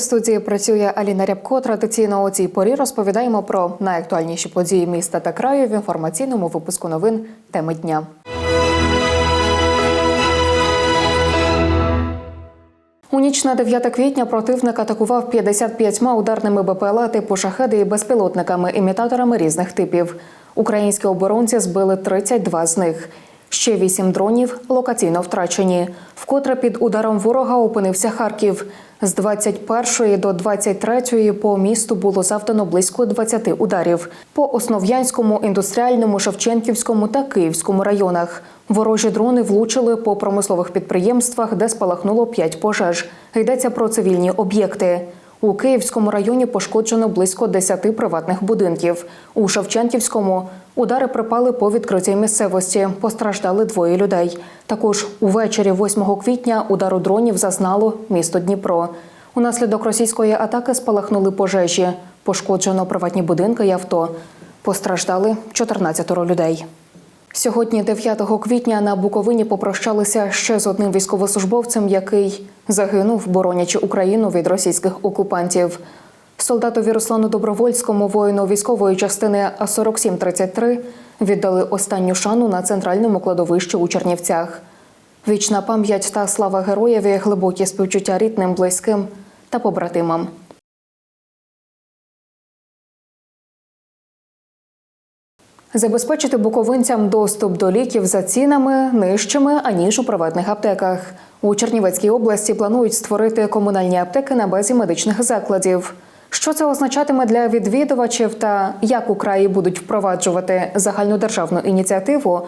Студії. Працює Аліна Рябко. Традиційно у цій порі розповідаємо про найактуальніші події міста та краю в інформаційному випуску новин теми дня. У ніч на 9 квітня противник атакував 55 ударними БПЛА типу шахеди і безпілотниками, імітаторами різних типів. Українські оборонці збили 32 з них. Ще вісім дронів локаційно втрачені. Вкотре під ударом ворога опинився Харків. З 21 до 23 по місту було завдано близько 20 ударів. По Основ'янському, індустріальному, Шевченківському та Київському районах. Ворожі дрони влучили по промислових підприємствах, де спалахнуло 5 пожеж. Йдеться про цивільні об'єкти. У Київському районі пошкоджено близько 10 приватних будинків. У Шевченківському удари припали по відкритій місцевості. Постраждали двоє людей. Також увечері 8 квітня удару дронів зазнало місто Дніпро. Унаслідок російської атаки спалахнули пожежі. Пошкоджено приватні будинки і авто. Постраждали 14 людей. Сьогодні, 9 квітня, на Буковині попрощалися ще з одним військовослужбовцем, який загинув, боронячи Україну від російських окупантів. Солдатові Руслану Добровольському, воїну військової частини А 4733 віддали останню шану на центральному кладовищі у Чернівцях. Вічна пам'ять та слава героєві, глибокі співчуття рідним, близьким та побратимам. Забезпечити буковинцям доступ до ліків за цінами нижчими аніж у приватних аптеках. У Чернівецькій області планують створити комунальні аптеки на базі медичних закладів. Що це означатиме для відвідувачів та як у краї будуть впроваджувати загальнодержавну ініціативу,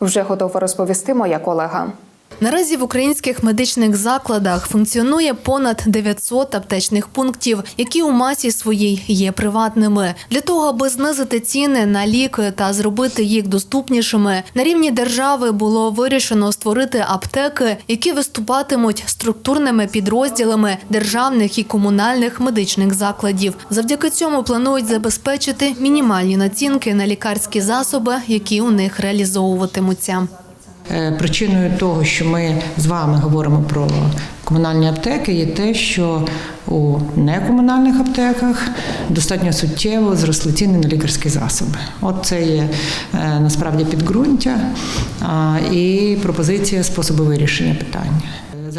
вже готова розповісти моя колега. Наразі в українських медичних закладах функціонує понад 900 аптечних пунктів, які у масі своїй є приватними. Для того, аби знизити ціни на ліки та зробити їх доступнішими, на рівні держави було вирішено створити аптеки, які виступатимуть структурними підрозділами державних і комунальних медичних закладів. Завдяки цьому планують забезпечити мінімальні націнки на лікарські засоби, які у них реалізовуватимуться. Е, Причиною того, що ми з вами говоримо про комунальні аптеки, є те, що у некомунальних аптеках достатньо суттєво зросли ціни на лікарські засоби. От це є е, насправді підґрунтя і пропозиція способу вирішення питання.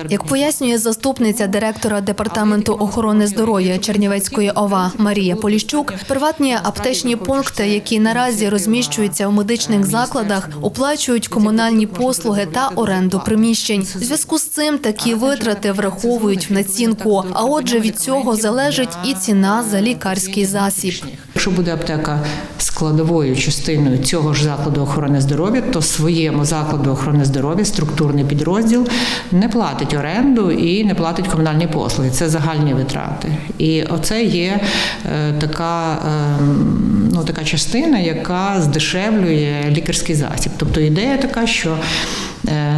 Як пояснює заступниця директора департаменту охорони здоров'я Чернівецької ОВА Марія Поліщук, приватні аптечні пункти, які наразі розміщуються у медичних закладах, оплачують комунальні послуги та оренду приміщень. У зв'язку з цим такі витрати враховують в націнку. А отже, від цього залежить і ціна за лікарський засіб. Якщо буде аптека складовою частиною цього ж закладу охорони здоров'я, то своєму закладу охорони здоров'я структурний підрозділ не платить оренду і не платить комунальні послуги. Це загальні витрати. І оце є е, така, е, ну, така частина, яка здешевлює лікарський засіб. Тобто ідея така, що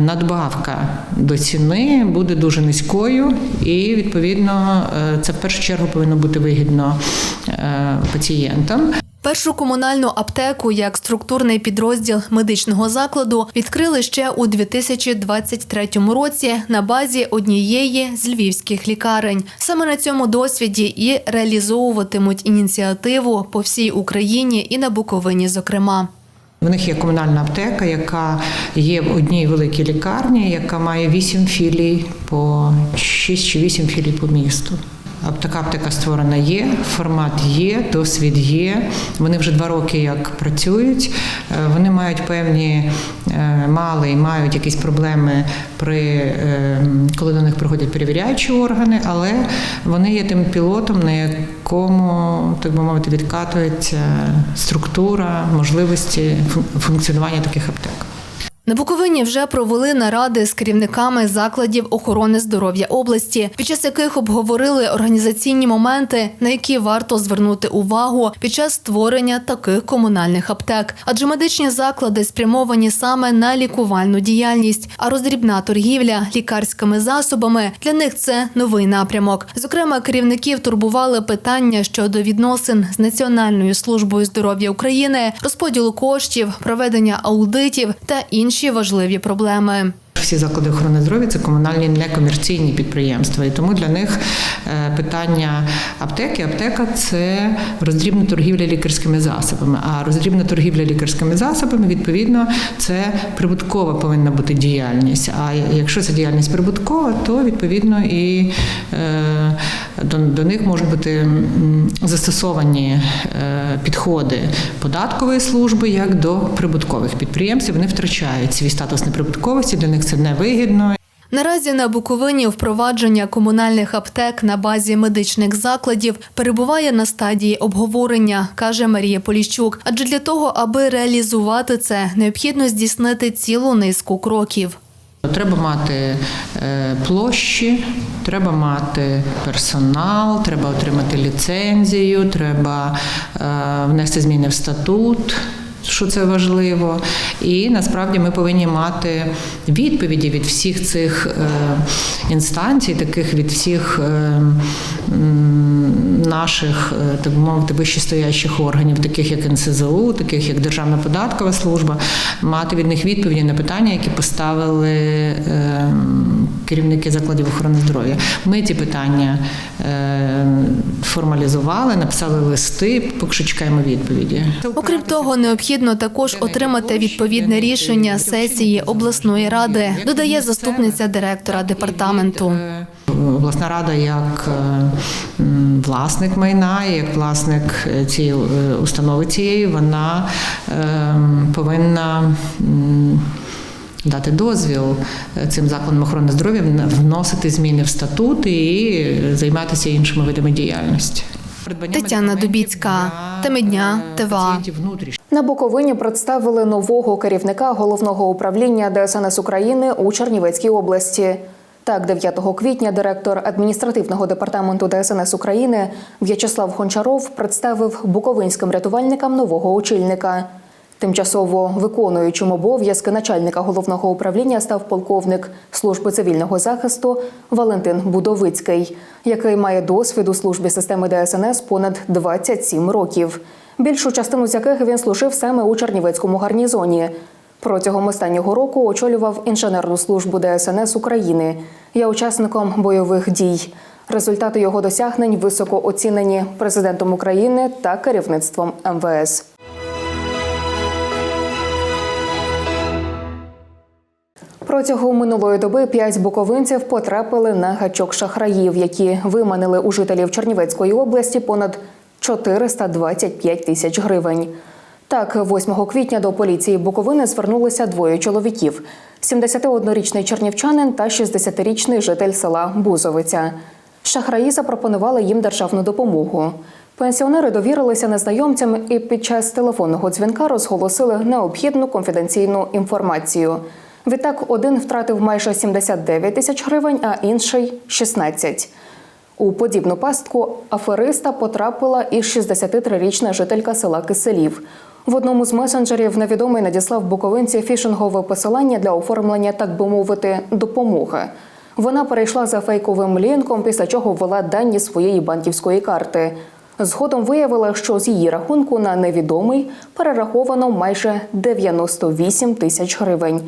надбавка до ціни буде дуже низькою, і відповідно е, це в першу чергу повинно бути вигідно е, пацієнтам. Першу комунальну аптеку як структурний підрозділ медичного закладу відкрили ще у 2023 році на базі однієї з львівських лікарень. Саме на цьому досвіді і реалізовуватимуть ініціативу по всій Україні і на Буковині, зокрема. В них є комунальна аптека, яка є в одній великій лікарні, яка має вісім філій по 6 чи 8 філій по місту. Така аптека створена є, формат є, досвід є. Вони вже два роки як працюють. Е, Вони мають певні е, мали і мають якісь проблеми при е, коли до них приходять перевіряючі органи, але вони є тим пілотом, на якому так би мовити відкатується структура можливості фун- функціонування таких аптек. На Буковині вже провели наради з керівниками закладів охорони здоров'я області, під час яких обговорили організаційні моменти, на які варто звернути увагу під час створення таких комунальних аптек. Адже медичні заклади спрямовані саме на лікувальну діяльність, а роздрібна торгівля лікарськими засобами для них це новий напрямок. Зокрема, керівників турбували питання щодо відносин з Національною службою здоров'я України, розподілу коштів, проведення аудитів та інші важливі проблеми. Всі заклади охорони здоров'я це комунальні некомерційні підприємства, і тому для них питання аптеки. Аптека це роздрібна торгівля лікарськими засобами. А роздрібна торгівля лікарськими засобами, відповідно, це прибуткова повинна бути діяльність. А якщо це діяльність прибуткова, то відповідно і е, до, до них можуть бути застосовані е, підходи податкової служби як до прибуткових підприємців. Вони втрачають свій статус неприбутковості, для них це невигідно. Наразі на Буковині впровадження комунальних аптек на базі медичних закладів перебуває на стадії обговорення, каже Марія Поліщук. Адже для того, аби реалізувати це, необхідно здійснити цілу низку кроків. Треба мати е, площі, треба мати персонал, треба отримати ліцензію, треба е, внести зміни в статут. Що це важливо, і насправді ми повинні мати відповіді від всіх цих е, інстанцій, таких від всіх е, наших, е, так би мовити, вищестоящих органів, таких як НСЗУ, таких як Державна податкова служба, мати від них відповіді на питання, які поставили керівники закладів охорони здоров'я. Ми ці питання е, формалізували, написали листи, поки що чекаємо відповіді. Окрім того, необхідно також отримати відповідне рішення сесії обласної ради, додає заступниця директора департаменту. Обласна рада як е, власник майна, як власник е, цієї установи цієї, вона е, повинна. Дати дозвіл е, цим закладам охорони здоров'я вн- вносити зміни в статут і займатися іншими видами діяльності. Тетяна Дубіцька, для, Теми дня, е, ТВА. внутрішньо. На Буковині представили нового керівника головного управління ДСНС України у Чернівецькій області. Так, 9 квітня директор адміністративного департаменту ДСНС України В'ячеслав Гончаров представив буковинським рятувальникам нового очільника. Тимчасово виконуючим обов'язки начальника головного управління став полковник служби цивільного захисту Валентин Будовицький, який має досвід у службі системи ДСНС понад 27 років. Більшу частину з яких він служив саме у Чернівецькому гарнізоні. Протягом останнього року очолював інженерну службу ДСНС України. Є учасником бойових дій. Результати його досягнень високо оцінені президентом України та керівництвом МВС. Протягом минулої доби п'ять буковинців потрапили на гачок шахраїв, які виманили у жителів Чернівецької області понад 425 тисяч гривень. Так, 8 квітня до поліції Буковини звернулися двоє чоловіків: 71-річний чернівчанин та 60-річний житель села Бузовиця. Шахраї запропонували їм державну допомогу. Пенсіонери довірилися незнайомцям і під час телефонного дзвінка розголосили необхідну конфіденційну інформацію. Відтак, один втратив майже 79 тисяч гривень, а інший 16. У подібну пастку афериста потрапила і 63-річна жителька села Киселів. В одному з месенджерів невідомий надіслав буковинці фішингове посилання для оформлення, так би мовити, допомоги. Вона перейшла за фейковим лінком, після чого ввела дані своєї банківської карти. Згодом виявила, що з її рахунку на невідомий перераховано майже 98 тисяч гривень.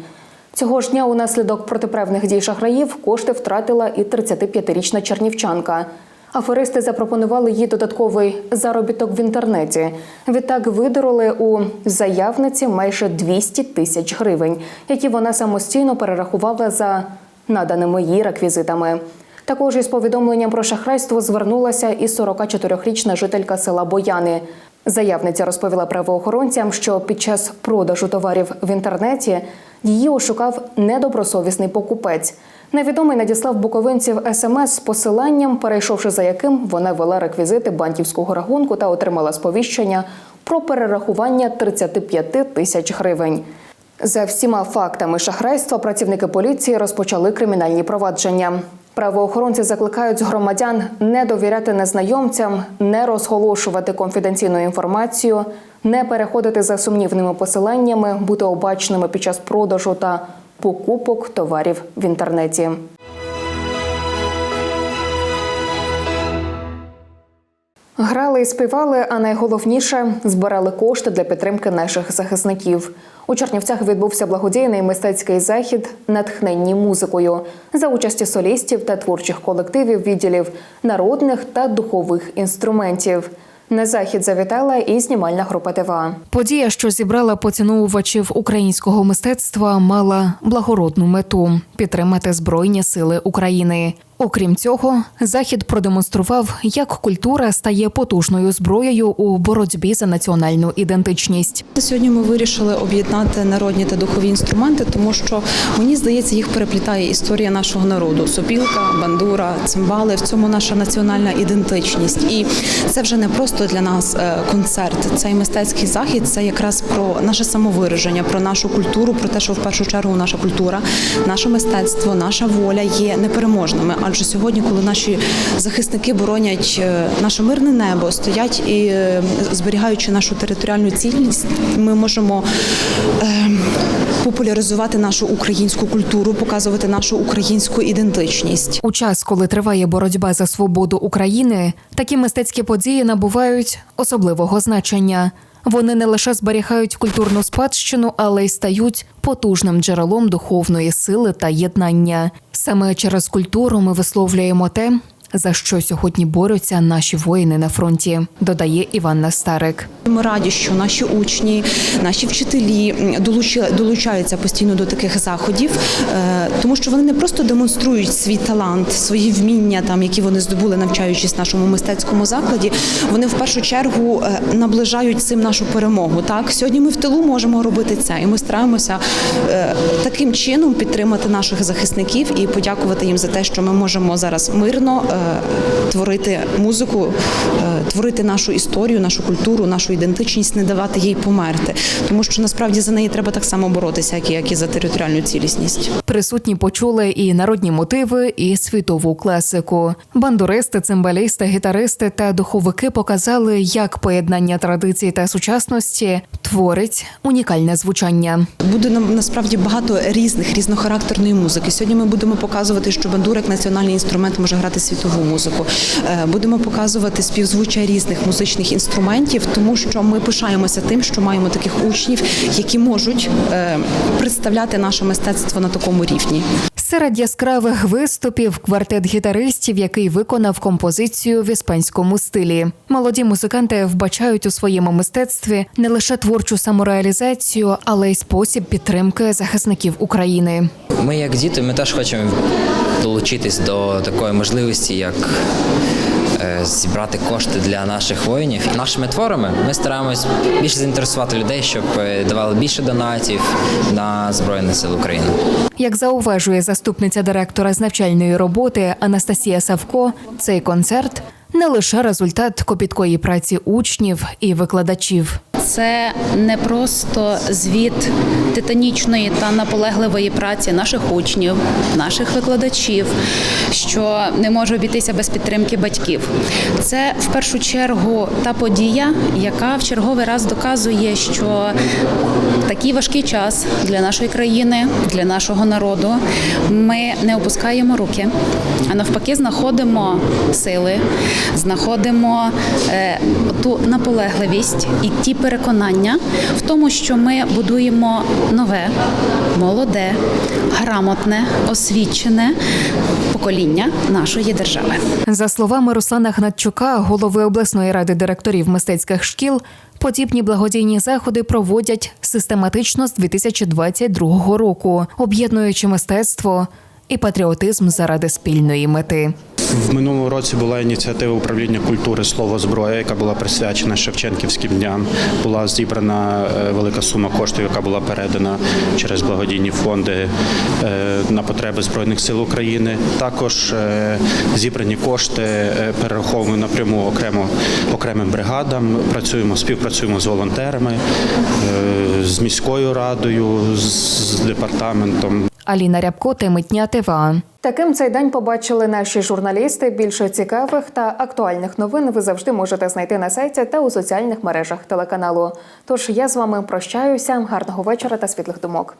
Цього ж дня унаслідок протиправних дій шахраїв кошти втратила і 35-річна чернівчанка. Аферисти запропонували їй додатковий заробіток в інтернеті. Відтак видороли у заявниці майже 200 тисяч гривень, які вона самостійно перерахувала за наданими їй реквізитами. Також із повідомленням про шахрайство звернулася і 44-річна жителька села Бояни. Заявниця розповіла правоохоронцям, що під час продажу товарів в інтернеті її ошукав недобросовісний покупець. Невідомий надіслав буковинців смс з посиланням, перейшовши за яким вона вела реквізити банківського рахунку та отримала сповіщення про перерахування 35 тисяч гривень. За всіма фактами шахрайства працівники поліції розпочали кримінальні провадження. Правоохоронці закликають громадян не довіряти незнайомцям, не розголошувати конфіденційну інформацію, не переходити за сумнівними посиланнями, бути обачними під час продажу та покупок товарів в інтернеті. Грали і співали, а найголовніше збирали кошти для підтримки наших захисників. У Чернівцях відбувся благодійний мистецький захід натхненні музикою за участі солістів та творчих колективів відділів народних та духових інструментів. На захід завітала і знімальна група ТВА. Подія, що зібрала поціновувачів українського мистецтва, мала благородну мету підтримати збройні сили України. Окрім цього, захід продемонстрував, як культура стає потужною зброєю у боротьбі за національну ідентичність. Сьогодні ми вирішили об'єднати народні та духові інструменти, тому що мені здається, їх переплітає історія нашого народу: сопілка, бандура, цимбали. В цьому наша національна ідентичність. І це вже не просто для нас е, концерт. Цей мистецький захід це якраз про наше самовираження, про нашу культуру, про те, що в першу чергу наша культура, наше мистецтво, наша воля є непереможними. Адже сьогодні, коли наші захисники боронять е, наше мирне небо, стоять і е, зберігаючи нашу територіальну цілісність, ми можемо е, популяризувати нашу українську культуру, показувати нашу українську ідентичність. У час, коли триває боротьба за свободу України, такі мистецькі події набувають особливого значення. Вони не лише зберігають культурну спадщину, але й стають потужним джерелом духовної сили та єднання. Саме через культуру ми висловлюємо те, за що сьогодні борються наші воїни на фронті, додає Іванна Старик. Ми раді, що наші учні, наші вчителі долучаються постійно до таких заходів, е, тому що вони не просто демонструють свій талант, свої вміння, там які вони здобули, навчаючись в нашому мистецькому закладі. Вони в першу чергу е, наближають цим нашу перемогу. Так сьогодні ми в тилу можемо робити це, і ми стараємося е, таким чином підтримати наших захисників і подякувати їм за те, що ми можемо зараз мирно творити музику, е, творити нашу історію, нашу культуру, нашу ідентичність, не давати їй померти, тому що насправді за неї треба так само боротися, як і, як і за територіальну цілісність. Присутні почули і народні мотиви, і світову класику. Бандуристи, цимбалісти, гітаристи та духовики показали, як поєднання традицій та сучасності творить унікальне звучання. Буде нам насправді багато різних різнохарактерної музики. Сьогодні ми будемо показувати, що бандура як національний інструмент може грати світову музику. Е, Будемо показувати співзвуччя різних музичних інструментів, тому що ми пишаємося тим, що маємо таких учнів, які можуть е, представляти наше мистецтво на такому рівні. Серед яскравих виступів квартет гітаристів, який виконав композицію в іспанському стилі. Молоді музиканти вбачають у своєму мистецтві не лише творчу самореалізацію, але й спосіб підтримки захисників України. Ми, як діти, ми теж хочемо долучитись до такої можливості, як зібрати кошти для наших воїнів. Нашими творами ми стараємось більше заінтересувати людей, щоб е, давали більше донатів на Збройні Сили України. Як зауважує заступниця директора з навчальної роботи Анастасія Савко, цей концерт не лише результат копіткої праці учнів і викладачів. Це не просто звіт титанічної та наполегливої праці наших учнів, наших викладачів, що не може обійтися без підтримки батьків. Це в першу чергу та подія, яка в черговий раз доказує, що такий важкий час для нашої країни, для нашого народу, ми не опускаємо руки, а навпаки, знаходимо сили, знаходимо е, ту наполегливість і ті переконання в тому, що ми будуємо нове, молоде, грамотне, освічене покоління нашої держави. За словами Руслана Гнатчука, голови обласної ради директорів мистецьких шкіл, подібні благодійні заходи проводять систематично з 2022 року, об'єднуючи мистецтво і патріотизм заради спільної мети. В минулому році була ініціатива управління культури Слово зброя, яка була присвячена Шевченківським дням. Була зібрана е, велика сума коштів, яка була передана через благодійні фонди е, на потреби збройних сил України. Також е, зібрані кошти перераховуємо напряму окремо окремим бригадам. Працюємо, співпрацюємо з волонтерами, з міською радою, з департаментом. Аліна Рябко, Темитня ТВА. Таким цей день побачили наші журналісти. Більше цікавих та актуальних новин ви завжди можете знайти на сайті та у соціальних мережах телеканалу. Тож я з вами прощаюся. Гарного вечора та світлих думок.